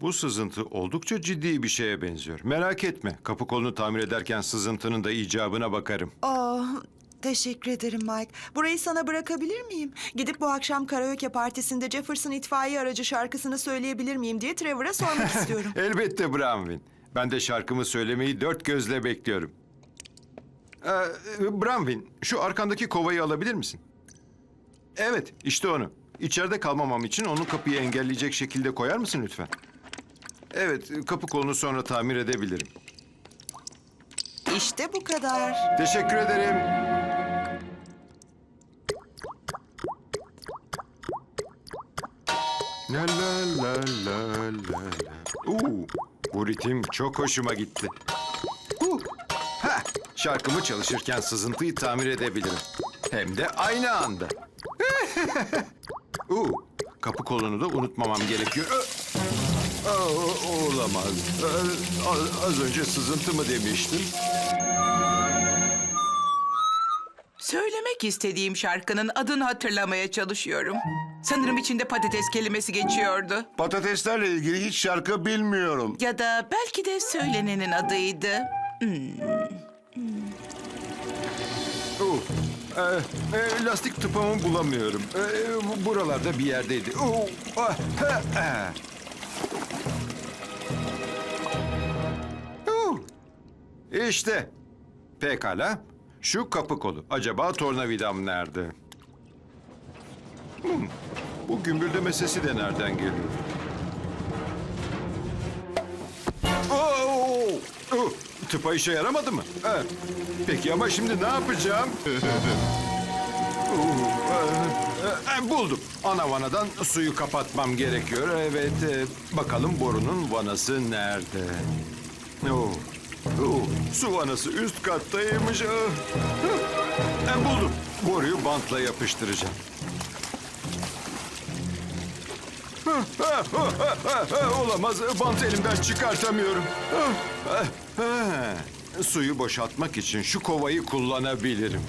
Bu sızıntı oldukça ciddi bir şeye benziyor. Merak etme. Kapı kolunu tamir ederken sızıntının da icabına bakarım. Oh, teşekkür ederim Mike. Burayı sana bırakabilir miyim? Gidip bu akşam karaoke partisinde Jefferson itfaiye aracı şarkısını söyleyebilir miyim diye Trevor'a sormak istiyorum. Elbette Bramwin. Ben de şarkımı söylemeyi dört gözle bekliyorum. Ee, Bramwin, şu arkandaki kovayı alabilir misin? Evet, işte onu. İçeride kalmamam için onu kapıyı engelleyecek şekilde koyar mısın lütfen? Evet, kapı kolunu sonra tamir edebilirim. İşte bu kadar. Teşekkür ederim. La la la la la la. Uu, bu ritim çok hoşuma gitti. Uh, ha, şarkımı çalışırken sızıntıyı tamir edebilirim. Hem de aynı anda. Uu, kapı kolunu da unutmamam gerekiyor. Ö- Aa, olamaz. Ee, az- Az önce sızıntı mı demiştim? Söylemek istediğim şarkının adını hatırlamaya çalışıyorum. Sanırım içinde patates kelimesi geçiyordu. Patateslerle ilgili hiç şarkı bilmiyorum. Ya da belki de söylenenin adıydı. Oh, e, e, lastik tıpamı bulamıyorum. E, bu- buralarda bir yerdeydi. Oh, ah, ha. Oh, İşte. Pekala. Şu kapı kolu. Acaba tornavidam nerede? Hmm, Bu gümbürdeme sesi de nereden geliyor? Oh, oh, tıpa işe yaramadı mı? Ha, Peki ama şimdi ne yapacağım? Ee, Buldum. Ana vanadan suyu kapatmam gerekiyor. Evet, e, bakalım borunun vanası nerede? Oo, oo, su vanası üst kattaymış. Ah. E, buldum. Boruyu bantla yapıştıracağım. Olamaz. Bantı elimden çıkartamıyorum. Suyu boşaltmak için şu kovayı kullanabilirim.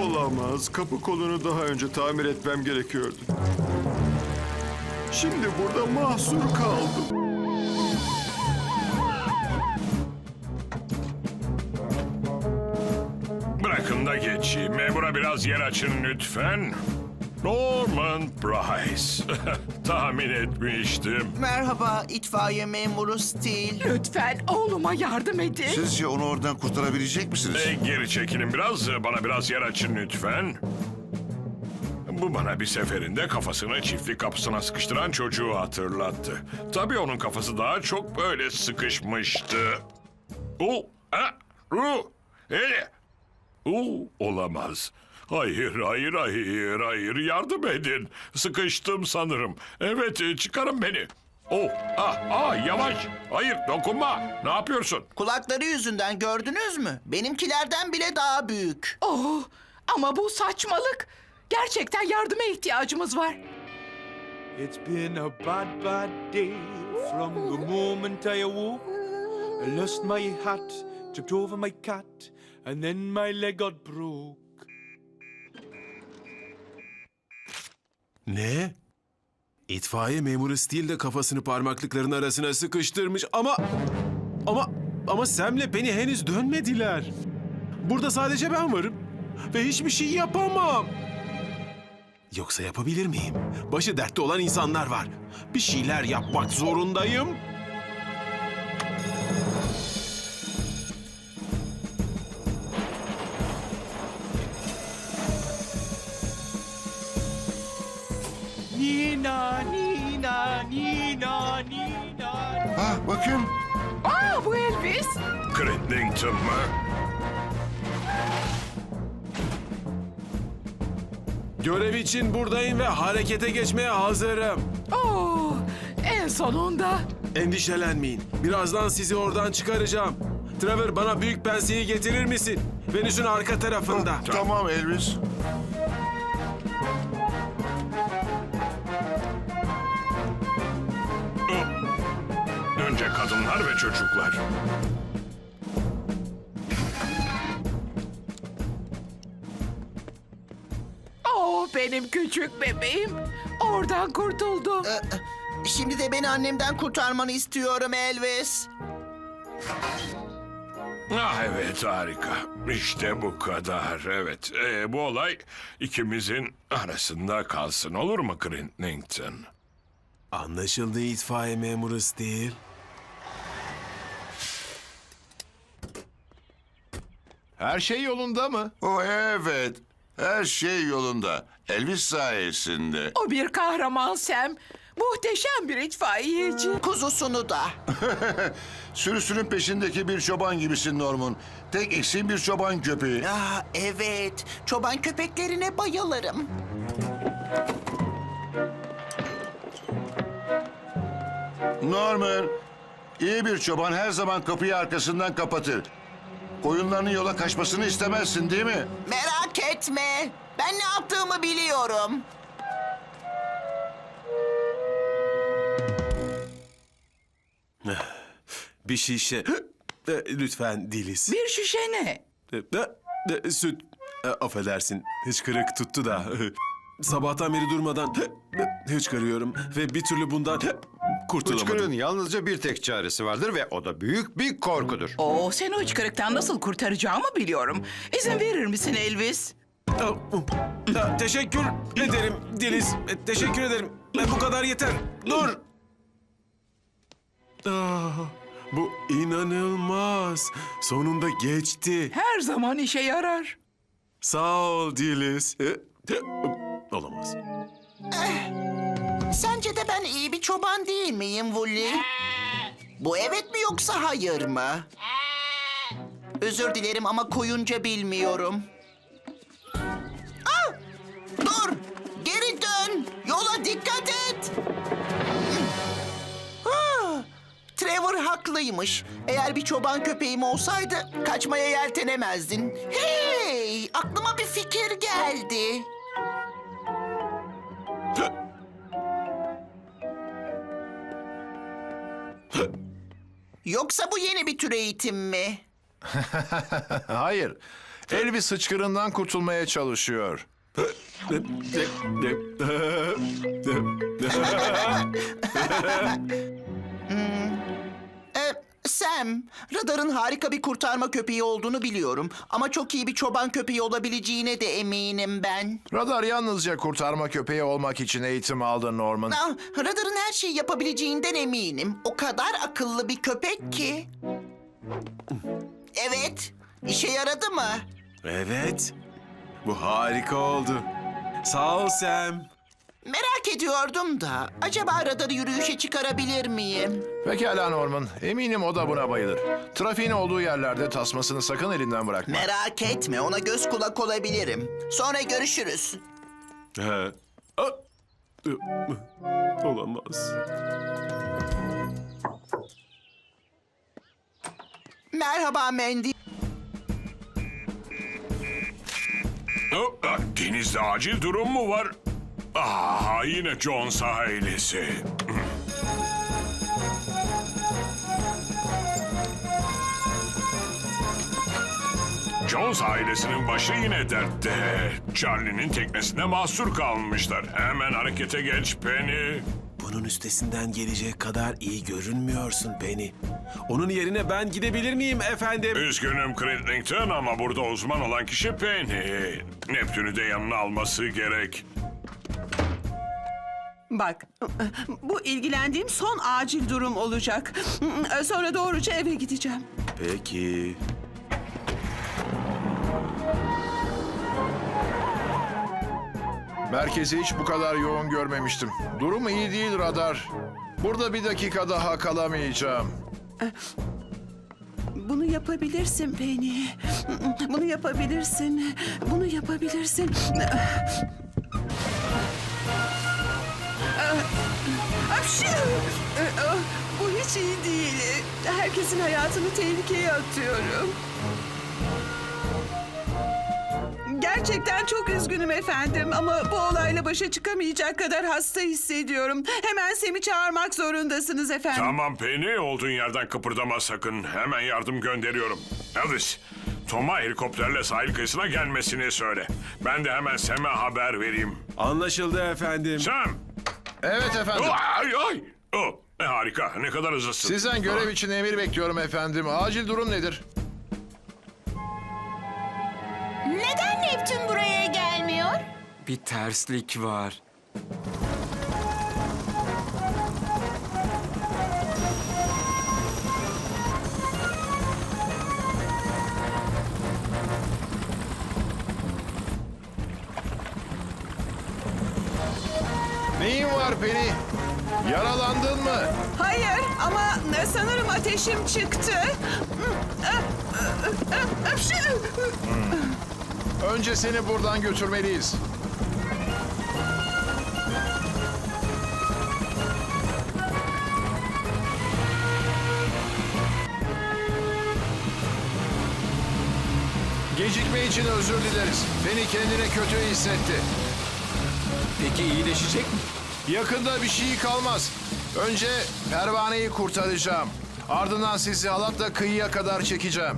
Olamaz. Kapı kolunu daha önce tamir etmem gerekiyordu. Şimdi burada mahsur kaldım. Biraz yer açın lütfen. Norman Price. Tahmin etmiştim. Merhaba itfaiye memuru Steel. Lütfen oğluma yardım edin. Sizce onu oradan kurtarabilecek misiniz? E, geri çekilin biraz. Bana biraz yer açın lütfen. Bu bana bir seferinde kafasını çiftlik kapısına sıkıştıran çocuğu hatırlattı. Tabii onun kafası daha çok böyle sıkışmıştı. O, ha, ru, e, o, olamaz. Hayır, hayır, hayır, hayır. Yardım edin. Sıkıştım sanırım. Evet, e, çıkarın beni. Oh, ah, ah, yavaş. Hayır, dokunma. Ne yapıyorsun? Kulakları yüzünden gördünüz mü? Benimkilerden bile daha büyük. Oh, ama bu saçmalık. Gerçekten yardıma ihtiyacımız var. It's been a bad, bad day from the moment I awoke. I lost my hat, tripped over my cat, and then my leg got broke. Ne? İtfaiye memuru Steel de kafasını parmaklıkların arasına sıkıştırmış ama... Ama... Ama Sam'le beni henüz dönmediler. Burada sadece ben varım. Ve hiçbir şey yapamam. Yoksa yapabilir miyim? Başı dertte olan insanlar var. Bir şeyler yapmak zorundayım. Bakın. Aa, bu Elvis. Crittington mı? Görev için buradayım ve harekete geçmeye hazırım. Oh, en sonunda. Endişelenmeyin. Birazdan sizi oradan çıkaracağım. Trevor bana büyük penseyi getirir misin? Venüs'ün arka tarafında. Tamam Elvis. Ve çocuklar. Oh benim küçük bebeğim. Oradan kurtuldum. Şimdi de beni annemden kurtarmanı istiyorum Elvis. Ah evet harika. İşte bu kadar. Evet. Ee, bu olay ikimizin arasında kalsın olur mu Crintington? Anlaşıldı itfaiye memuru Steel. Her şey yolunda mı? O evet. Her şey yolunda. Elvis sayesinde. O bir kahraman Sam. Muhteşem bir itfaiyeci. Kuzusunu da. Sürüsünün peşindeki bir çoban gibisin Norman. Tek eksiğin bir çoban köpeği. Ah evet. Çoban köpeklerine bayılırım. Norman, iyi bir çoban her zaman kapıyı arkasından kapatır. Koyunlarının yola kaçmasını istemezsin değil mi? Merak etme. Ben ne yaptığımı biliyorum. Bir şişe. E, Lütfen Diliz. Bir şişe ne? E, e, e, Süt. E, Affedersin. Hıçkırık tuttu da. Sabahtan beri durmadan hıçkırıyorum ve bir türlü bundan kurtulamadım. Hıçkırığın yalnızca bir tek çaresi vardır ve o da büyük bir korkudur. Oo, seni o hıçkırıktan nasıl kurtaracağımı biliyorum. İzin verir misin Elvis? Ah, ah, Teşekkür ederim Deniz. E, Teşekkür ederim. E, Bu kadar yeter. Dur. Ah, bu inanılmaz. Sonunda geçti. Her zaman işe yarar. Sağ ol Deniz. E, e, Olamaz. Sence de ben iyi bir çoban değil miyim Wooly? Bu evet mi yoksa hayır mı? Özür dilerim ama koyunca bilmiyorum. Ah! Dur! Geri dön! Yola dikkat et! Ah! Trevor haklıymış. Eğer bir çoban köpeğim olsaydı kaçmaya yeltenemezdin. Hey! Aklıma bir fikir geldi. Yoksa bu yeni bir tür eğitim mi? Hayır. Elvis hıçkırından kurtulmaya çalışıyor. Sam, Radar'ın harika bir kurtarma köpeği olduğunu biliyorum. Ama çok iyi bir çoban köpeği olabileceğine de eminim ben. Radar yalnızca kurtarma köpeği olmak için eğitim aldı Norman. Ah, Radar'ın her şeyi yapabileceğinden eminim. O kadar akıllı bir köpek ki. Evet, işe yaradı mı? Evet. Bu harika oldu. Sağ ol Sam. Merak ediyordum da, acaba Radar'ı yürüyüşe çıkarabilir miyim? Pekala Norman. Eminim o da buna bayılır. Trafiğin olduğu yerlerde tasmasını sakın elinden bırakma. Merak etme, ona göz kulak olabilirim. Sonra görüşürüz. He. Ah! Olamaz. Merhaba Mandy. Denizde acil durum mu var? Ah yine Jones ailesi. Jones ailesinin başı yine dertte. Charlie'nin teknesine mahsur kalmışlar. Hemen harekete geç Penny. Bunun üstesinden gelecek kadar iyi görünmüyorsun Penny. Onun yerine ben gidebilir miyim efendim? Üzgünüm Crintington ama burada uzman olan kişi Penny. Neptün'ü de yanına alması gerek. Bak, bu ilgilendiğim son acil durum olacak. Sonra doğruca eve gideceğim. Peki. Merkezi hiç bu kadar yoğun görmemiştim. Durum iyi değil radar. Burada bir dakika daha kalamayacağım. Bunu yapabilirsin Penny. Bunu yapabilirsin. Bunu yapabilirsin. İyi değil. Herkesin hayatını tehlikeye atıyorum. Gerçekten çok üzgünüm efendim ama bu olayla başa çıkamayacak kadar hasta hissediyorum. Hemen Sem'i çağırmak zorundasınız efendim. Tamam Penny, olduğun yerden kıpırdama sakın. Hemen yardım gönderiyorum. Elvis, Tom'a helikopterle sahil kıyısına gelmesini söyle. Ben de hemen Sam'e haber vereyim. Anlaşıldı efendim. Sam! Evet efendim. Ay ay! Oh, e, harika, ne kadar hızlısın. Sizden görev için emir bekliyorum efendim. Acil durum nedir? Neden Neptün buraya gelmiyor? Bir terslik var. Neyin var Penny? Yaralandın mı? Hayır ama sanırım ateşim çıktı. Önce seni buradan götürmeliyiz. Gecikme için özür dileriz. Penny kendine kötü hissetti. Peki iyileşecek mi? Yakında bir şey kalmaz. Önce pervaneyi kurtaracağım. Ardından sizi halatla kıyıya kadar çekeceğim.